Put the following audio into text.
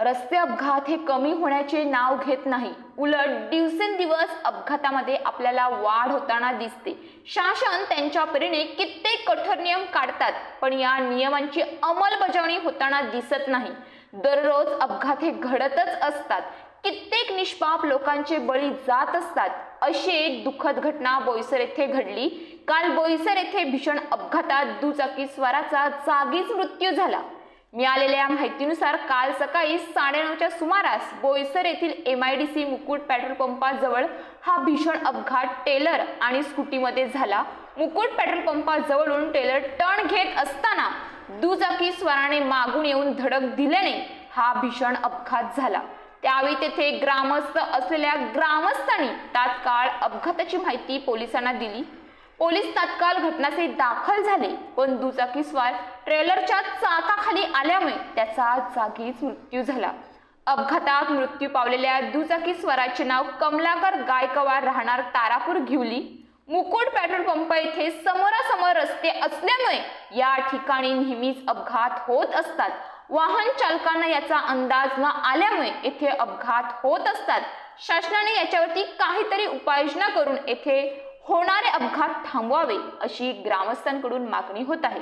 रस्ते अपघात हे कमी होण्याचे नाव घेत नाही. उलट दिवसेंदिवस अपघातामध्ये आपल्याला वाढ होताना दिसते. शासन त्यांच्या परीने कित्येक कठोर नियम काढतात पण या नियमांची अंमलबजावणी होताना दिसत नाही. दररोज अपघात हे घडतच असतात. कित्येक निष्पाप लोकांचे बळी जात असतात. अशी एक दुःखद घटना बोईसर येथे घडली. काल बोईसर येथे भीषण अपघातात दुचाकी स्वाराचा जागीच मृत्यू झाला. मिळालेल्या माहितीनुसार काल सकाळी साडेनऊच्या सुमारास बोईसर येथील M I D C Mukut petrol पंपाजवळ हा भीषण अपघात टेलर आणि स्कूटीमध्ये झाला. मुकुट पेट्रोल पंपाजवळून टेलर टर्न घेत असताना दुचाकी स्वराने मागून येऊन धडक दिल्याने हा भीषण अपघात झाला. त्यावेळी तेथे ग्रामस्थ असलेल्या ग्रामस्थांनी तात्काळ अपघाताची माहिती पोलिसांना दिली. पोलीस तात्काळ घटनास्थळी दाखल झाले. पण दुचाकी स्वार ट्रेलरच्या चाकाखाली आल्यामुळे त्याचा जागीच मृत्यू झाला. अपघातात मृत्यू पावलेल्या दुचाकी स्वराचे नाव कमलाकर गायकवाड राहणार तारापूर घिवली. मुकुट पेट्रोल पंप येथे समोरासमोर रस्ते असल्यामुळे या ठिकाणी नेहमीच अपघात होत असतात. वाहन चालकांना याचा अंदाज न आल्यामुळे येथे अपघात होत असतात. शासनाने याच्यावरती काहीतरी उपाययोजना करून येथे होणारे अपघात थांबवावे अशी ग्रामस्थांकडून मागणी होत आहे.